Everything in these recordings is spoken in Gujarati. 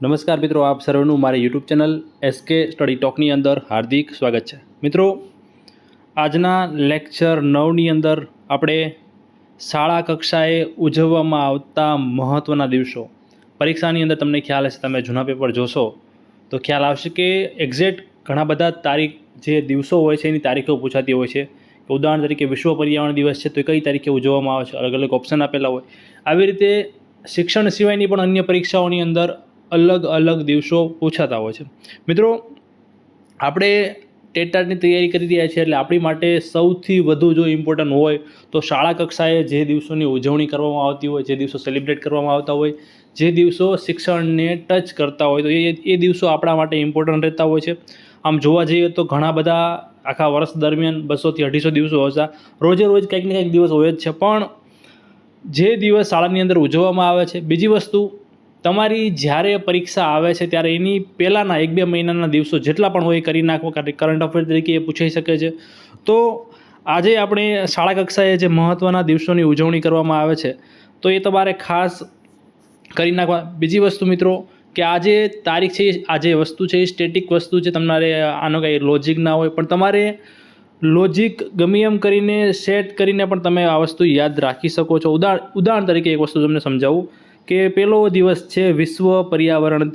નમસ્કાર મિત્રો, આપ સર્વનું મારી યુટ્યુબ ચેનલ એસકે સ્ટડી ટોકની અંદર હાર્દિક સ્વાગત છે. મિત્રો, આજના લેક્ચર નવની અંદર આપણે શાળા કક્ષાએ ઉજવવામાં આવતા મહત્ત્વના દિવસો, પરીક્ષાની અંદર તમને ખ્યાલ હશે, તમે જૂના પેપર જોશો, તો ખ્યાલ આવશે કે એક્ઝેક્ટ ઘણા બધા તારીખ જે દિવસો હોય છે, એની તારીખો પૂછાતી હોય છે. ઉદાહરણ તરીકે વિશ્વ પર્યાવરણ દિવસ છે, તો કઈ તારીખે ઉજવવામાં આવે છે અલગ અલગ ઓપ્શન આપેલા હોય. આવી રીતે શિક્ષણ સિવાયની પણ અન્ય પરીક્ષાઓની અંદર અલગ અલગ દિવસો પૂછાતા હોય છે. મિત્રો, આપણે ટેટાટની તૈયારી કરી રહ્યા છીએ એટલે આપણી માટે સૌથી વધુ જો ઇમ્પોર્ટન્ટ હોય તો શાળા કક્ષાએ જે દિવસોની ઉજવણી કરવામાં આવતી હોય, જે દિવસો સેલિબ્રેટ કરવામાં આવતા હોય, જે દિવસો શિક્ષણને ટચ કરતા હોય, તો એ એ દિવસો આપણા માટે ઇમ્પોર્ટન્ટ રહેતા હોય છે. આમ જોવા જઈએ તો ઘણા બધા આખા વર્ષ દરમિયાન બસોથી અઢીસો દિવસો હતા રોજે રોજ કંઈક ને કંઈક દિવસ હોય જ છે. પણ જે દિવસ શાળાની અંદર ઉજવવામાં આવે છે, બીજી વસ્તુ તમારી જ્યારે પરીક્ષા આવે છે ત્યારે એની પહેલાંના એક બે મહિનાના દિવસો જેટલા પણ હોય એ કરી નાખો કરંટ અફેર તરીકે એ પૂછાઈ શકે છે. તો આજે આપણે શાળા કક્ષાએ જે મહત્ત્વના દિવસોની ઉજવણી કરવામાં આવે છે, તો એ તમારે ખાસ કરી નાખવા. બીજી વસ્તુ મિત્રો, કે આ જે તારીખ છે, આ જે વસ્તુ છે એ સ્ટેટિક વસ્તુ છે, તમારે આનો કાંઈ લોજિક ના હોય, પણ તમારે લોજિક ગમે એમ કરીને સેટ કરીને પણ તમે આ વસ્તુ યાદ રાખી શકો છો. ઉદાહરણ ઉદાહરણ તરીકે એક વસ્તુ તમને સમજાવું. કે પહેલો દિવસ છે વિશ્વ પર્યાવરણ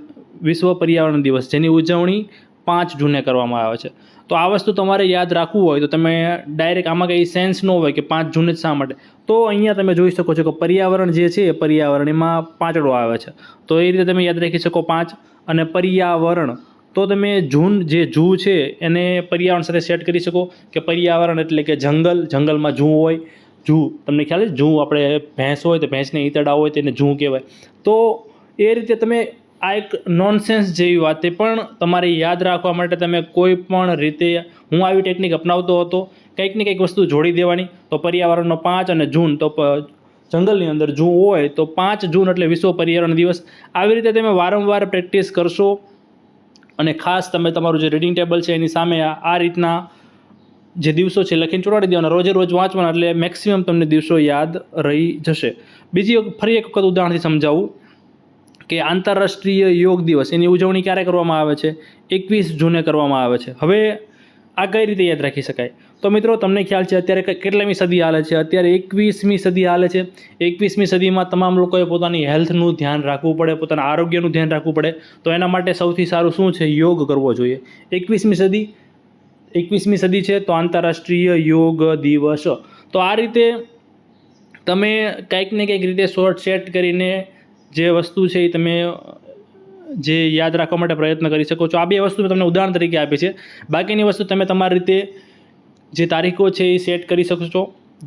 વિશ્વ પર્યાવરણ દિવસ, જેની ઉજવણી પાંચ જૂને કરવામાં આવે છે. તો આ વસ્તુ તમારે યાદ રાખવું હોય તો તમે ડાયરેક્ટ આમાં કંઈ સેન્સ ન હોય કે પાંચ જૂને જ શા માટે. તો અહીંયા તમે જોઈ શકો છો કે પર્યાવરણ જે છે એ પર્યાવરણ એમાં પાંચડો આવે છે. તો એ રીતે તમે યાદ રાખી શકો પાંચ અને પર્યાવરણ. તો તમે જૂન જે જૂ છે એને પર્યાવરણ સાથે સેટ કરી શકો કે પર્યાવરણ એટલે કે જંગલ, જંગલમાં જૂ હોય જૂ, તમને ખ્યાલ છે? જૂ આપણે ભેંસ હોય તો ભેંસને ઈતડા હોય તેને જૂ કહેવાય. તો એ રીતે તમે આ એક નોનસેન્સ જેવી વાત છે પણ તમારે યાદ રાખવા માટે તમે કોઈ પણ રીતે હું આવી ટેકનિક અપનાવતો હતો, કંઈક ને કંઈક વસ્તુ જોડી દેવાની. તો પર્યાવરણનો પાંચ અને જૂન, તો જંગલની અંદર જૂ હોય તો પાંચ જૂન એટલે વિશ્વ પર્યાવરણ દિવસ. આવી રીતે તમે વારંવાર પ્રેક્ટિસ કરશો અને ખાસ તમે તમારું જે રીડિંગ ટેબલ છે એની સામે આ રીતના જે દિવસો છે, લખીને ચોટાડી દેવાના. રોજે રોજ વાંચવાના, એટલે મેક્સિમમ તમને દિવસો યાદ રહી જશે. બીજી ફરી એક વખત ઉદાહરણથી સમજાવું કે આંતરરાષ્ટ્રીય યોગ દિવસ, એની ઉજવણી ક્યારે કરવામાં આવે છે? એકવીસ જૂને કરવામાં આવે છે. હવે આ કઈ રીતે યાદ રાખી શકાય? તો મિત્રો, તમને ખ્યાલ છે, અત્યારે કેટલામી સદી હાલે છે? અત્યારે એકવીસમી સદી હાલે છે. એકવીસમી સદીમાં તમામ લોકોએ પોતાની હેલ્થનું ધ્યાન રાખવું પડે, પોતાના આરોગ્યનું ધ્યાન રાખવું પડે. તો એના માટે સૌથી સારું શું છે? યોગ કરવો જોઈએ. એકવીસમી સદી એકવીસમી સદી છે તો આંતરરાષ્ટ્રીય યોગ દિવસ. તો આ રીતે તમે કંઈક ને કંઈક રીતે શોર્ટ સેટ કરીને જે વસ્તુ છે એ તમે, જે યાદ રાખવા માટે પ્રયત્ન કરી શકો છો. આ બે વસ્તુ મેં તમને ઉદાહરણ તરીકે આપી છે. બાકીની વસ્તુ તમે તમારી રીતે જે તારીખો છે એ સેટ કરી શકો છો,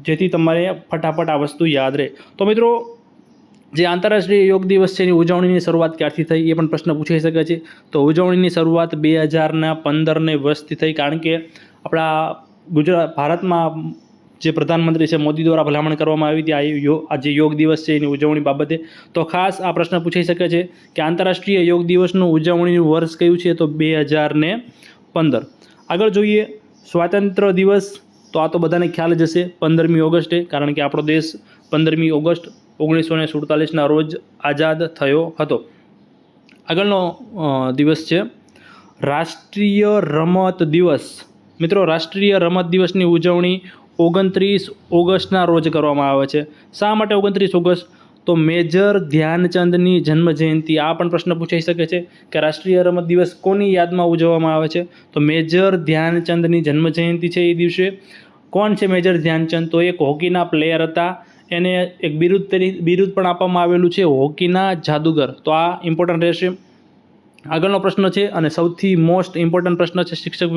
જેથી તમારે ફટાફટ આ વસ્તુ યાદ રહે. તો મિત્રો જે આંતરરાષ્ટ્રીય યોગ દિવસ છે એની ઉજવણીની શરૂઆત ક્યારથી થઈ એ પણ પ્રશ્ન પૂછાઈ શકે છે. તો ઉજવણીની શરૂઆત બે હજારના પંદરને વર્ષથી થઈ કારણ કે આપણા ગુજરાત ભારતમાં જે પ્રધાનમંત્રી છે મોદી દ્વારા ભલામણ કરવામાં આવી હતી, આ આ જે યોગ દિવસ છે એની ઉજવણી બાબતે. તો ખાસ આ પ્રશ્ન પૂછાઈ શકે છે કે આંતરરાષ્ટ્રીય યોગ દિવસનું ઉજવણીનું વર્ષ કયું છે તો બે હજારને પંદર. આગળ જોઈએ સ્વાતંત્ર્ય દિવસ તો આ તો બધાને ખ્યાલ જ હશે પંદરમી ઓગસ્ટે, કારણ કે આપણો દેશ પંદરમી ઓગસ્ટ ઓગણીસો ને સુડતાલીસના રોજ આઝાદ થયો હતો. આગળનો દિવસ છે. રાષ્ટ્રીય રમત દિવસ. મિત્રો, રાષ્ટ્રીય રમત દિવસની ઉજવણી ઓગણત્રીસ ઓગસ્ટના રોજ કરવામાં આવે છે. શા માટે ઓગણત્રીસ ઓગસ્ટ? તો મેજર ધ્યાનચંદની જન્મજયંતિ. આ પણ પ્રશ્ન પૂછાઈ શકે છે કે રાષ્ટ્રીય રમત દિવસ કોની યાદમાં ઉજવવામાં આવે છે? તો મેજર ધ્યાનચંદની જન્મ જયંતિ છે એ દિવસે. કોણ છે મેજર ધ્યાનચંદ? તો એક હોકીના પ્લેયર હતા એને એક બિરુદ તરીકે બિરુદ પણ આપવામાં આવેલું છે હોકીના જાદુગર. તો આ ઇમ્પોર્ટન્ટ રહેશે. આગળનો પ્રશ્ન છે અને સૌથી મોસ્ટ ઇમ્પોર્ટન્ટ પ્રશ્ન છે શિક્ષક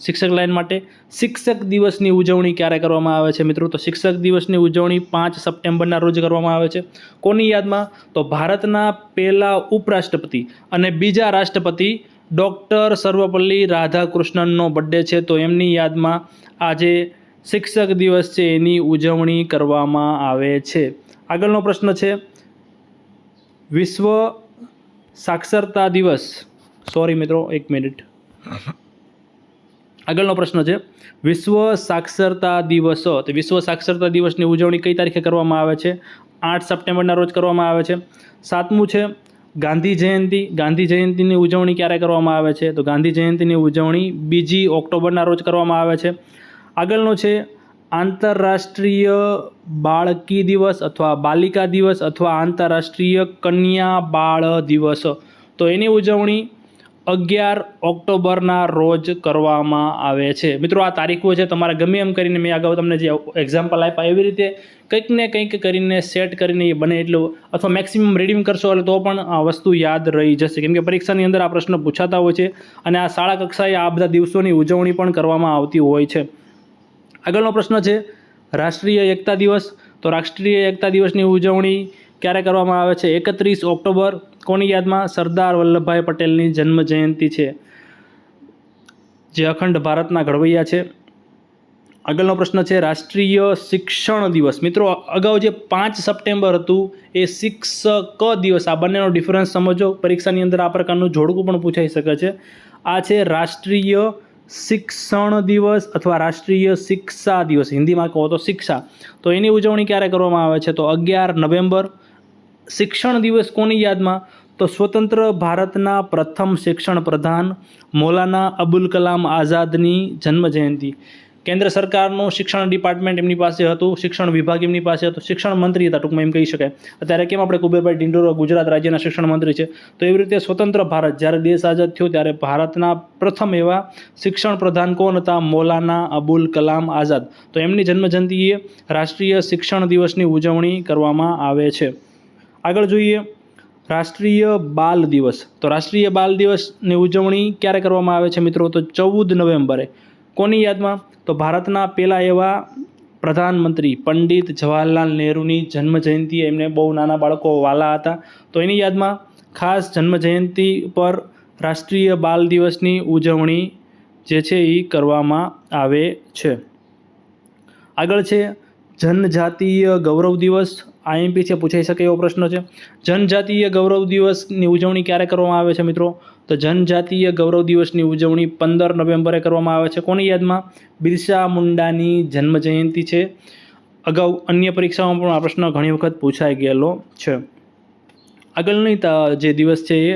શિક્ષક લાઈન માટે. શિક્ષક દિવસની ઉજવણી ક્યારે કરવામાં આવે છે મિત્રો? તો શિક્ષક દિવસની ઉજવણી પાંચ સપ્ટેમ્બરના રોજ કરવામાં આવે છે. કોની યાદમાં? તો ભારતના પહેલા ઉપરાષ્ટ્રપતિ અને બીજા રાષ્ટ્રપતિ ડૉક્ટર સર્વપલ્લી રાધાકૃષ્ણનનો બર્થડે છે. તો એમની યાદમાં આજે શિક્ષક દિવસ છે, એની ઉજવણી કરવામાં આવે છે. આગળનો પ્રશ્ન છે, વિશ્વ સાક્ષરતા દિવસ. સોરી મિત્રો, એક મિનિટ આગળનો પ્રશ્ન છે, વિશ્વ સાક્ષરતા દિવસ. તો વિશ્વ સાક્ષરતા દિવસની ઉજવણી કઈ તારીખે કરવામાં આવે છે? આઠ સપ્ટેમ્બરના રોજ કરવામાં આવે છે. સાતમું છે, ગાંધી જયંતિ. ગાંધી જયંતિની ઉજવણી ક્યારે કરવામાં આવે છે? તો ગાંધી જયંતિની ઉજવણી બીજી ઓક્ટોબરના રોજ કરવામાં આવે છે. આગળનો છે, આંતરરાષ્ટ્રીય બાળકી દિવસ અથવા બાલિકા દિવસ અથવા આંતરરાષ્ટ્રીય કન્યા બાળ દિવસ. તો એની ઉજવણી અગિયાર ઓક્ટોબરના રોજ કરવામાં આવે છે. મિત્રો, આ તારીખો છે, તમારે ગમે એમ કરીને મેં અગાઉ તમને જે એક્ઝામ્પલ આપ્યા, એવી રીતે કંઈક ને કંઈક કરીને સેટ કરીને એ બને એટલું, અથવા મેક્સિમમ રીડિંગ કરશો એટલે તો પણ આ વસ્તુ યાદ રહી જશે. કેમ કે પરીક્ષાની અંદર આ પ્રશ્ન પૂછાતા હોય છે અને આ શાળા કક્ષાએ આ બધા દિવસોની ઉજવણી પણ કરવામાં આવતી હોય છે. આગળનો પ્રશ્ન છે, રાષ્ટ્રીય એકતા દિવસ. તો રાષ્ટ્રીય એકતા દિવસની ઉજવણી ક્યારે કરવામાં આવે છે? એકત્રીસ ઓક્ટોબર, કોની યાદમાં? સરદાર વલ્લભભાઈ પટેલની જન્મ જયંતિ છે, જે અખંડ ભારતના ઘડવૈયા છે. આગળનો પ્રશ્ન છે, રાષ્ટ્રીય શિક્ષણ દિવસ. મિત્રો, અગાઉ જે પાંચ સપ્ટેમ્બર હતું, એ શિક્ષક દિવસ. આ બંનેનો ડિફરન્સ સમજો. પરીક્ષાની અંદર આ પ્રકારનું જોડકું પણ પૂછાઈ શકે છે. આ છે રાષ્ટ્રીય શિક્ષણ દિવસ અથવા રાષ્ટ્રીય શિક્ષા દિવસ, હિન્દીમાં કહો તો શિક્ષા. તો એની ઉજવણી ક્યારે કરવામાં આવે છે? તો અગિયાર નવેમ્બર, શિક્ષણ દિવસ કોની યાદમાં? તો સ્વતંત્ર ભારતના પ્રથમ શિક્ષણ પ્રધાન, મૌલાના અબુલ કલામ આઝાદની જન્મ જયંતિ કેન્દ્ર સરકારનું શિક્ષણ ડિપાર્ટમેન્ટ એમની પાસે હતું, શિક્ષણ વિભાગ એમની પાસે હતું, શિક્ષણ મંત્રી હતા, ટૂંકમાં એમ કહી શકાય. અત્યારે કેમ આપણે કુબેરભાઈ ડિંડોરા ગુજરાત રાજ્યના શિક્ષણ મંત્રી છે? તો એવી રીતે સ્વતંત્ર ભારત, જ્યારે દેશ આઝાદ થયો, ત્યારે ભારતના પ્રથમ એવા શિક્ષણ પ્રધાન કોણ હતા? મૌલાના અબુલ કલામ આઝાદ. તો એમની જન્મજયંતિએ રાષ્ટ્રીય શિક્ષણ દિવસની ઉજવણી કરવામાં આવે છે. આગળ જોઈએ, રાષ્ટ્રીય બાલ દિવસ. તો રાષ્ટ્રીય બાલ દિવસની ઉજવણી ક્યારે કરવામાં આવે છે મિત્રો? તો ચૌદ નવેમ્બરે. કોની યાદમાં? તો ભારતના પહેલાં એવા પ્રધાનમંત્રી પંડિત જવાહરલાલ નહેરુની જન્મ જયંતિ એમને બહુ નાના બાળકો વાલા હતા. તો એની યાદમાં ખાસ જન્મ જયંતિ પર રાષ્ટ્રીય બાલ દિવસની ઉજવણી જે છે એ કરવામાં આવે છે. આગળ છે, જનજાતીય ગૌરવ દિવસ. આઈએમપી છે, પૂછાઈ શકે એવો પ્રશ્ન છે. જનજાતીય ગૌરવ દિવસની ઉજવણી ક્યારે કરવામાં આવે છે મિત્રો? તો જનજાતીય ગૌરવ દિવસની ઉજવણી પંદર નવેમ્બરે કરવામાં આવે છે. કોની યાદમાં? બિરસા મુંડાની જન્મ જયંતિ છે. અગાઉ અન્ય પરીક્ષામાં પણ આ પ્રશ્ન ઘણી વખત પૂછાઈ ગયેલો છે. આગળની જે દિવસ છે એ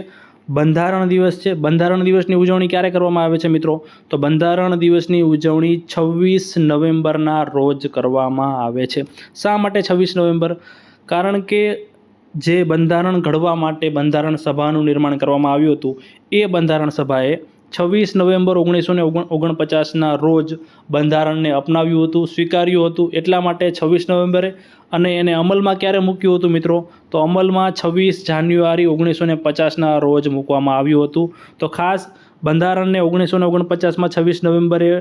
બંધારણ દિવસ છે. બંધારણ દિવસની ઉજવણી ક્યારે કરવામાં આવે છે મિત્રો? તો બંધારણ દિવસની ઉજવણી છવ્વીસ નવેમ્બરના રોજ કરવામાં આવે છે. શા માટે છવ્વીસ નવેમ્બર? કારણ કે જે બંધારણ ઘડવા માટે બંધારણ સભાનું નિર્માણ કરવામાં આવ્યું હતું, એ બંધારણ સભાએ છવ્વીસ નવેમ્બર ઓગણીસો ને ઓગણ, ઓગણપચાસના રોજ બંધારણને અપનાવ્યું હતું, સ્વીકાર્યું હતું. એટલા માટે છવ્વીસ નવેમ્બરે અને એને અમલમાં ક્યારે મૂક્યું હતું મિત્રો? તો અમલમાં છવ્વીસ જાન્યુઆરી ઓગણીસો ને પચાસના રોજ મૂકવામાં આવ્યું હતું. તો ખાસ બંધારણને ઓગણીસો ને ઓગણપચાસમાં છવ્વીસ નવેમ્બરે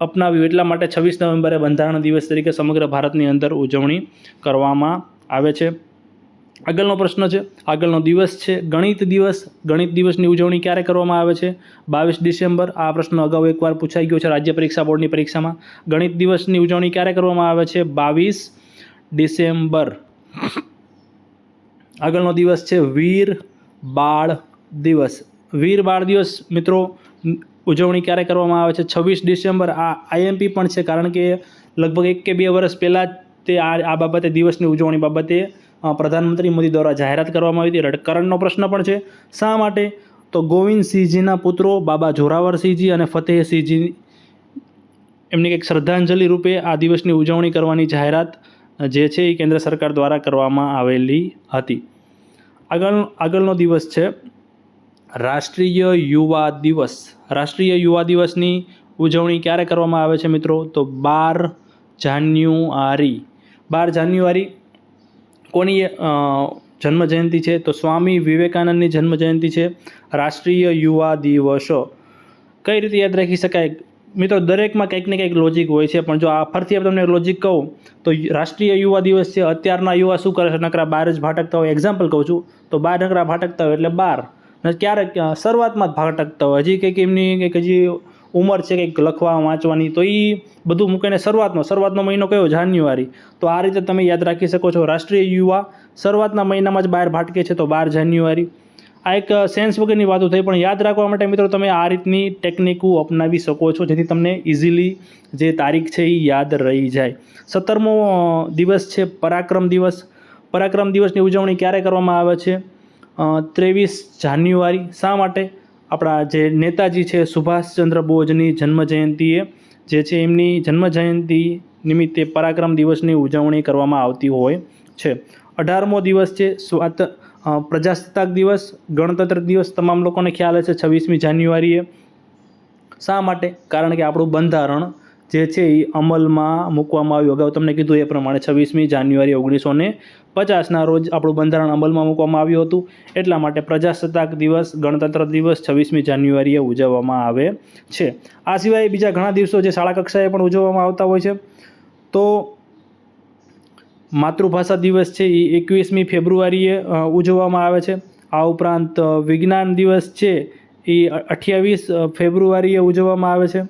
અપનાવ્યું. એટલા માટે છવ્વીસ નવેમ્બરે બંધારણ દિવસ તરીકે સમગ્ર ભારતની અંદર ઉજવણી કરવામાં આવે છે. આગળનો પ્રશ્ન છે, આગળનો દિવસ છે, ગણિત દિવસ, ગણિત દિવસની ઉજવણી ક્યારે કરવામાં આવે છે? બાવીસ ડિસેમ્બર, આ પ્રશ્ન અગાઉ એકવાર પૂછાઈ ગયો છે રાજ્ય પરીક્ષા બોર્ડની પરીક્ષામાં. ગણિત દિવસની ઉજવણી ક્યારે કરવામાં આવે છે? બાવીસ ડિસેમ્બર. આગળનો દિવસ છે, વીર બાળ દિવસ. વીર બાળ દિવસ, મિત્રો, ઉજવણી ક્યારે કરવામાં આવે છે? છવ્વીસ ડિસેમ્બર, આ આઈએમપી પણ છે, કારણ કે લગભગ એક કે બે વર્ષ પહેલાં તે આ આ બાબતે દિવસની ઉજવણી બાબતે પ્રધાનમંત્રી મોદી દ્વારા જાહેરાત કરવામાં આવી હતી. રડ- કરણનો પ્રશ્ન પણ છે. શા માટે? તો ગોવિંદસિંહજીના પુત્રો બાબા જોરાવરસિંહજી અને ફતેહસિંહજી એમની એક શ્રદ્ધાંજલિ રૂપે આ દિવસની ઉજવણી કરવાની જાહેરાત જે છે એ કેન્દ્ર સરકાર દ્વારા કરવામાં આવેલી હતી. આગળ, આગળનો દિવસ છે. રાષ્ટ્રીય યુવા દિવસ. રાષ્ટ્રીય યુવા દિવસની ઉજવણી ક્યારે કરવામાં આવે છે મિત્રો? તો બાર જાન્યુઆરી બાર જાન્યુઆરી કોની જન્મજયંતિ જન્મ જયંતિ છે? તો સ્વામી વિવેકાનંદની જન્મ જયંતિ છે. રાષ્ટ્રીય યુવા દિવસો. કઈ રીતે યાદ રાખી શકાય? મિત્રો, દરેકમાં કંઈક ને કંઈક લોજિક હોય છે, પણ જો આ ફરતી આપણે તમને લોજિક કહું, તો રાષ્ટ્રીય યુવા દિવસ છે. અત્યારના યુવા શું કરે છે? નકરા બાર જ ભાટકતા હોય. એક્ઝામ્પલ કહું છું. તો બાર નકરા ભાટકતા હોય એટલે બાર. ક્યારેક શરૂઆતમાં જ ભાટકતા હોય. હજી કંઈક એમની, કંઈક હજી ઉંમર છે કંઈક લખવા, વાંચવાની, તો એ બધું મૂકીને શરૂઆતનો શરૂઆતનો મહિનો કયો? જાન્યુઆરી. તો આ રીતે તમે યાદ રાખી શકો છો, રાષ્ટ્રીય યુવા શરૂઆતના મહિનામાં જ બહાર ભાટકે છે, તો બાર જાન્યુઆરી. આ એક સેન્સ વગરની વાતો થઈ, પણ યાદ રાખવા માટે મિત્રો તમે આ રીતની ટેકનિકો અપનાવી શકો છો, જેથી તમને ઇઝીલી જે તારીખ છે એ યાદ રહી જાય. સત્તરમો દિવસ છે, પરાક્રમ દિવસ. પરાક્રમ દિવસની ઉજવણી ક્યારે કરવામાં આવે છે? ત્રેવીસ જાન્યુઆરી. શા માટે? આપણા જે નેતાજી છે સુભાષચંદ્ર બોઝની જન્મજયંતિએ, જે છે એમની જન્મજયંતિ નિમિત્તે પરાક્રમ દિવસની ઉજવણી કરવામાં આવતી હોય છે. અઢારમો દિવસ છે સ્વાત પ્રજાસત્તાક દિવસ, ગણતંત્ર દિવસ તમામ લોકોને ખ્યાલ હશે છવ્વીસમી જાન્યુઆરીએ. શા માટે? કારણ કે આપણું બંધારણ જે છે એ અમલમાં મૂકવામાં આવ્યું. અગાઉ તમને કીધું એ પ્રમાણે છવ્વીસમી જાન્યુઆરી ઓગણીસો ને પચાસના રોજ આપણું બંધારણ અમલમાં મૂકવામાં આવ્યું હતું. એટલા માટે પ્રજાસત્તાક દિવસ, ગણતંત્ર દિવસ છવ્વીસમી જાન્યુઆરીએ ઉજવવામાં આવે છે. આ સિવાય બીજા ઘણા દિવસો જે શાળા કક્ષાએ પણ ઉજવવામાં આવતા હોય છે. તો માતૃભાષા દિવસ છે એ એકવીસમી ફેબ્રુઆરીએ ઉજવવામાં આવે છે. આ ઉપરાંત વિજ્ઞાન દિવસ છે એ અઠ્યાવીસ ફેબ્રુઆરીએ ઉજવવામાં આવે છે.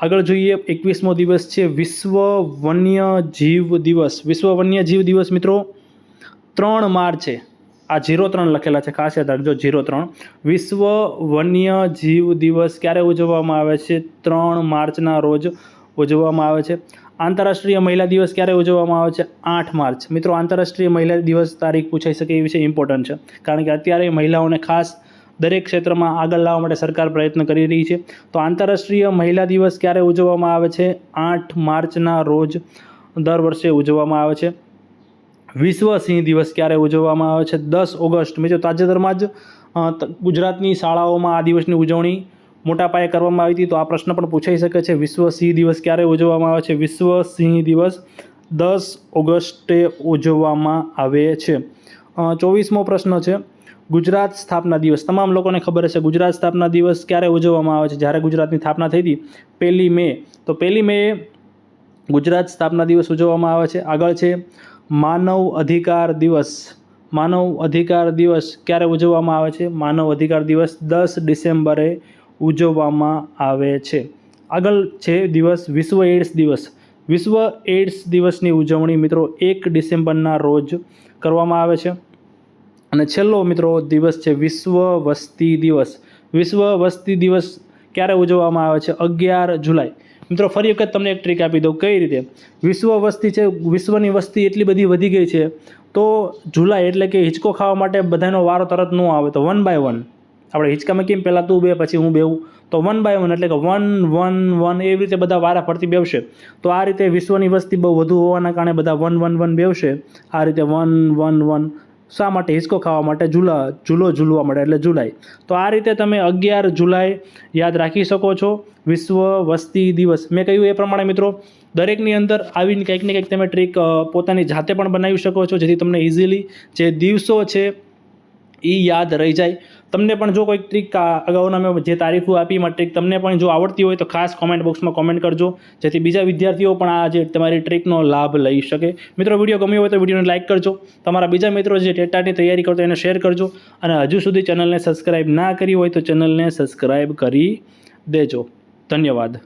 આગળ જોઈએ, એકવીસમો દિવસ છે વિશ્વ વન્ય જીવ દિવસ. વિશ્વ વન્ય જીવ દિવસ મિત્રો, ત્રણ માર્ચે આ જીરો ત્રણ લખેલા છે, ખાસ યાદ રાખજો, જીરો ત્રણ. વિશ્વ વન્ય જીવ દિવસ ક્યારે ઉજવવામાં આવે છે? ત્રણ માર્ચના રોજ ઉજવવામાં આવે છે. આંતરરાષ્ટ્રીય મહિલા દિવસ ક્યારે ઉજવવામાં આવે છે? આઠ માર્ચ. મિત્રો, આંતરરાષ્ટ્રીય મહિલા દિવસ તારીખ પૂછાઈ શકે એવી છે ઇમ્પોર્ટન્ટ છે. કારણ કે અત્યારે મહિલાઓને ખાસ દરેક ક્ષેત્રમાં આગળ લાવવા માટે સરકાર પ્રયત્ન કરી રહી છે. તો આંતરરાષ્ટ્રીય મહિલા દિવસ ક્યારે ઉજવવામાં આવે છે? આઠ માર્ચના રોજ દર વર્ષે ઉજવવામાં આવે છે. વિશ્વ સિંહ દિવસ ક્યારે ઉજવવામાં આવે છે? દસ ઓગસ્ટ. મેં જો તાજેતરમાં જ ગુજરાતની શાળાઓમાં આ દિવસની ઉજવણી મોટા પાયે કરવામાં આવી હતી. તો આ પ્રશ્ન પણ પૂછાઈ શકે છે. વિશ્વ સિંહ દિવસ ક્યારે ઉજવવામાં આવે છે? વિશ્વ સિંહ દિવસ દસ ઓગસ્ટે ઉજવવામાં આવે છે. ચોવીસમો પ્રશ્ન છે. ગુજરાત સ્થાપના દિવસ. તમામ લોકોને ખબર હશે, ગુજરાત સ્થાપના દિવસ ક્યારે ઉજવવામાં આવે છે? જ્યારે ગુજરાતની સ્થાપના થઈ હતી પહેલી મે. તો પહેલી મે ગુજરાત સ્થાપના દિવસ ઉજવવામાં આવે છે. આગળ છે, માનવ અધિકાર દિવસ. માનવ અધિકાર દિવસ ક્યારે ઉજવવામાં આવે છે? માનવ અધિકાર દિવસ દસ ડિસેમ્બરે ઉજવવામાં આવે છે. આગળ છે દિવસ વિશ્વ એડ્સ દિવસ. વિશ્વ એડ્સ દિવસની ઉજવણી મિત્રો એક ડિસેમ્બરના રોજ કરવામાં આવે છે. અને છેલ્લો મિત્રો દિવસ છે વિશ્વ વસ્તી દિવસ. વિશ્વ વસ્તી દિવસ ક્યારે ઉજવવામાં આવે છે? અગિયાર જુલાઈ. મિત્રો, ફરી વખત તમને એક ટ્રીક આપી દઉં. કઈ રીતે? વિશ્વ વસ્તી છે, વિશ્વની વસ્તી એટલી બધી વધી ગઈ છે, તો જુલાઈ એટલે કે હિંચકો ખાવા માટે બધાનો વારો તરત ન આવે, તો વન બાય વન આપણે હિંચકામાં કેમ? પહેલાં તું બે, પછી હું બેવું તો વન બાય વન એટલે કે વન વન વન એવી રીતે બધા વારા ફરતી બેવશે. તો આ રીતે વિશ્વની વસ્તી બહુ વધુ હોવાના કારણે બધા વન વન વન બેવશે. આ રીતે વન વન વન શા માટે હિંચકો ખાવા માટે ઝૂલા, ઝૂલો ઝૂલવા માટે? એટલે જુલાઈ તો આ રીતે તમે અગિયાર જુલાઈ યાદ રાખી શકો છો. વિશ્વ વસ્તી દિવસ. મેં કહ્યું એ પ્રમાણે મિત્રો, દરેકની અંદર આવીને કંઈક ને કંઈક તમે ટ્રીક પોતાની જાતે પણ બનાવી શકો છો, જેથી તમને ઇઝીલી જે દિવસો છે એ યાદ રહી જાય. તમને પણ જો કોઈક ટ્રીક અગાઉના મેં જે તારીખો આપી એમાં ટ્રીક તમને પણ જો આવડતી હોય તો ખાસ કોમેન્ટ બોક્સમાં કોમેન્ટ કરજો. જેથી બીજા વિદ્યાર્થીઓ પણ આ જે તમારી ટ્રીકનો લાભ લઈ શકે. મિત્રો વીડિયો ગમ્યો હોય તો વિડીયોને લાઇક કરજો. તમારા બીજા મિત્રો જે ટેટાની તૈયારી કરતો એને શેર કરજો. અને હજુ સુધી ચેનલને સબસ્ક્રાઈબ ના કરી હોય તો ચેનલને સબસ્ક્રાઈબ કરી દેજો. ધન્યવાદ.